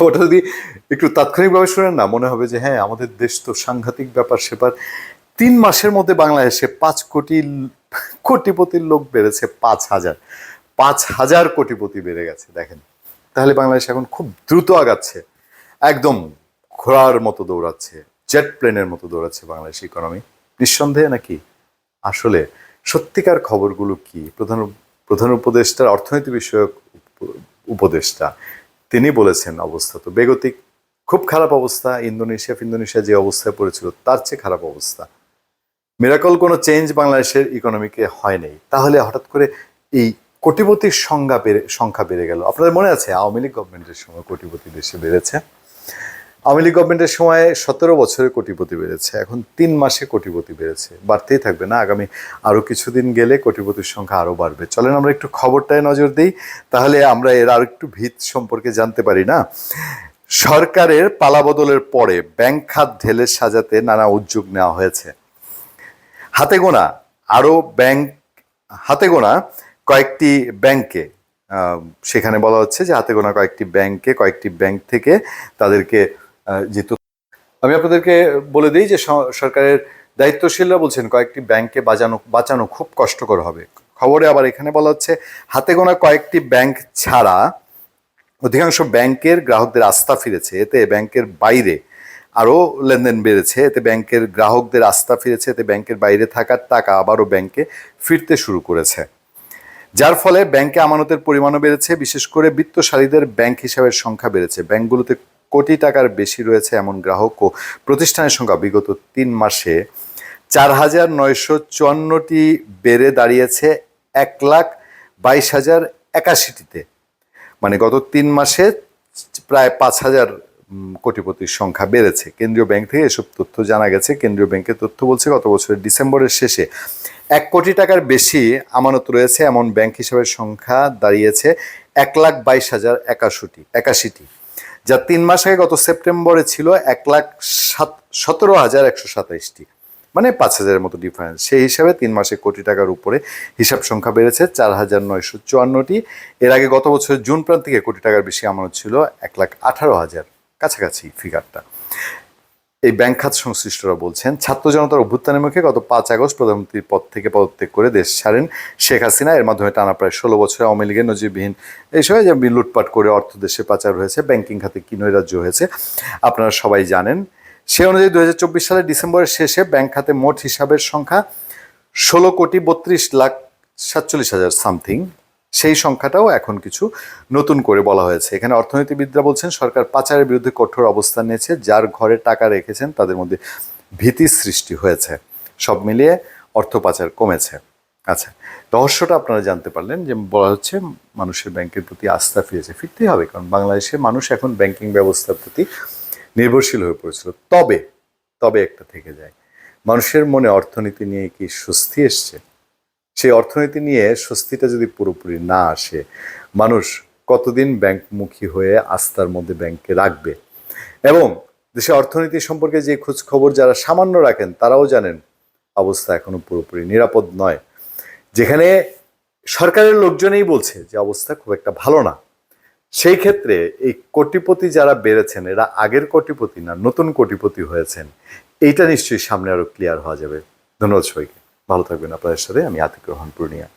খবরটা যদি একটু তাৎক্ষণিকভাবে শোনেন না, মনে হবে যে হ্যাঁ আমাদের দেশ তো সাংঘাতিক ব্যাপার সেপার। তিন মাসের মধ্যে বাংলাদেশে পাঁচ কোটি কোটিপতির লোক বেড়েছে, পাঁচ হাজার। পাঁচ হাজার কোটিপতি বেড়ে গেছে, দেখেন। তাহলে বাংলাদেশ এখন খুব দ্রুত আগাচ্ছে। একদম ঘোড়ার মতো দৌড়াচ্ছে, জেট প্লেনের মতো দৌড়াচ্ছে বাংলাদেশ ইকোনমি নিঃসন্দেহে নাকি? আসলে সত্যিকার খবরগুলো কি? প্রধান প্রধান উপদেষ্টার অর্থনীতি বিষয়ক উপ- উপদেষ্টা তিনি বলেছেন অবস্থা তো বেগতিক। খুব খারাপ অবস্থা। ইন্দোনেশিয়া ইন্দোনেশিয়া যে অবস্থায় পড়েছিল, তার চেয়ে খারাপ অবস্থা। মিরাকল কোনো চেঞ্জ বাংলাদেশের ইকোনমিকে হয়নি তাহলে হঠাৎ করে এই কোটিপতির সংখ্যা বেড়ে সংখ্যা বেড়ে গেল। আপনাদের মনে আছে, আওয়ামী লীগ গভর্নমেন্টের সময় কোটিপতি দেশে বেড়েছে। আওয়ামী লীগ গভর্নমেন্টের সময় সতেরো বছরে কোটিপতি বেড়েছে, এখন তিন মাসে কোটিপতি বেড়েছে। বাড়তেই থাকবে না, আগামী আরও কিছুদিন গেলে কোটিপতির সংখ্যা আরও বাড়বে। চলেন আমরা একটু খবরটায় নজর দিই, তাহলে আমরা এর আরও একটু ভিত সম্পর্কে জানতে পারি না। সরকারের পালাবদলের পরে ব্যাংক খাত ঢেলে সাজাতে নানা উদ্যোগ নেওয়া হয়েছে। হাতে গোনা আরও ব্যাংক, হাতে গোনা কয়েকটি ব্যাংকে সেখানে বলা হচ্ছে যে হাতে গোনা কয়েকটি ব্যাংকে, কয়েকটি ব্যাংক থেকে তাদেরকে আহ, যে তথ্য- আমি আপনাদেরকে বলে দিই যে সরকারের দায়িত্বশীলরা বলছেন কয়েকটি ব্যাংকে বাজানো বাঁচানো খুব কষ্টকর হবে। খবরে আবার এখানে বলা হচ্ছে হাতে গোনা কয়েকটি ব্যাংক ছাড়া অধিকাংশ ব্যাংকের গ্রাহকদের আস্থা ফিরেছে। এতে ব্যাংকের বাইরে আরও লেনদেন বেড়েছে। এতে ব্যাংকের গ্রাহকদের আস্থা ফিরেছে। এতে ব্যাংকের বাইরে থাকার টাকা আবারও ব্যাংকে ফিরতে শুরু করেছে। যার ফলে ব্যাংকে আমানতের পরিমাণও বেড়েছে। বিশেষ করে বিত্তশালীদের ব্যাংক হিসাবের সংখ্যা বেড়েছে। ব্যাংকগুলোতে কোটি টাকার বেশি রয়েছে এমন গ্রাহক ও প্রতিষ্ঠানের সংখ্যা বিগত তিন মাসে চার হাজার নয়শো চুয়ান্নটি বেড়ে দাঁড়িয়েছে এক লাখ বাইশ হাজার একাশিটিতে। মানে গত তিন মাসে প্রায় পাঁচ হাজার কোটিপতির সংখ্যা বেড়েছে। কেন্দ্রীয় ব্যাংক থেকে এসব তথ্য জানা গেছে। কেন্দ্রীয় ব্যাংকের তথ্য বলছে, গত বছরের ডিসেম্বরের শেষে এক কোটি টাকার বেশি আমানত রয়েছে এমন ব্যাংক হিসাবের সংখ্যা দাঁড়িয়েছে এক লাখ বাইশ হাজার একাশিটি একাশিটি। যা তিন মাস আগে গত সেপ্টেম্বরে ছিল এক লাখ সাত, সতেরো হাজার একশো সাতাইশটি। মানে পাঁচ হাজারের মতো ডিফারেন্স সেই হিসাবে তিন মাসে কোটি টাকার উপরে হিসাব সংখ্যা বেড়েছে চার হাজার নয়শো চুয়ান্নটি। এর আগে গত বছর জুন প্রান্তিকে কোটি টাকার বেশি আমানত ছিল এক লাখ আঠারো হাজার। কাছাকাছি ফিগারটা এই ব্যাংক খাত সংশ্লিষ্টরা বলছেন, ছাত্র জনতার অভ্যুত্থানের মুখে গত পাঁচ আগস্ট প্রধানমন্ত্রীর পদ থেকে পদত্যাগ করে দেশ ছাড়েন শেখ হাসিনা। এর মাধ্যমে টানা প্রায় ষোলো বছরে আওয়ামী লীগের নজিরবিহীন এই সময় যে লুটপাট করে অর্থ দেশে পাচার হয়েছে, ব্যাংকিং খাতে কি নৈরাজ্য হয়েছে, আপনারা সবাই জানেন। সে অনুযায়ী দু হাজার চব্বিশ সালের ডিসেম্বরের শেষে ব্যাংক খাতে মোট হিসাবের সংখ্যা ষোলো কোটি বত্রিশ লাখ সাতচল্লিশ হাজার সামথিং। সেই সংখ্যাটাও এখন কিছু নতুন করে বলা হয়েছে। এখানে অর্থনীতিবিদরা বলছেন, সরকার পাচারের বিরুদ্ধে কঠোর অবস্থান নিয়েছে, যার ঘরে টাকা রেখেছেন, তাদের মধ্যে ভীতি সৃষ্টি হয়েছে। সব মিলিয়ে অর্থ পাচার কমেছে। আচ্ছা রহস্যটা আপনারা জানতে পারলেন যে বলা হচ্ছে, মানুষের ব্যাংকের প্রতি আস্থা ফিরেছে। ফিরতেই হবে, কারণ বাংলাদেশে মানুষ এখন ব্যাংকিং ব্যবস্থার প্রতি নির্ভরশীল হয়ে পড়েছিল। তবে তবে একটা থেকে যায়। মানুষের মনে অর্থনীতি নিয়ে কি স্বস্তি এসছে? সেই অর্থনীতি নিয়ে স্বস্তিটা যদি পুরোপুরি না আসে, মানুষ কতদিন ব্যাংকমুখী হয়ে আস্থার মধ্যে ব্যাংকে রাখবে? এবং দেশের অর্থনীতি সম্পর্কে যে খোঁজ খবর যারা সামান্য রাখেন, তারাও জানেন অবস্থা এখনও পুরোপুরি নিরাপদ নয়। যেখানে সরকারের লোকজনেই বলছে যে অবস্থা খুব একটা ভালো না। সেই ক্ষেত্রে এই কোটিপতি যারা বেড়েছেন, এরা আগের কোটিপতি না, নতুন কোটিপতি হয়েছেন, এইটা নিশ্চয়ই সামনে আরও ক্লিয়ার হওয়া যাবে। ধন্যবাদ সবাইকে। ভালো থাকবেন আপনাদের সাথে। আমি আতিক রহমান পূর্ণিয়া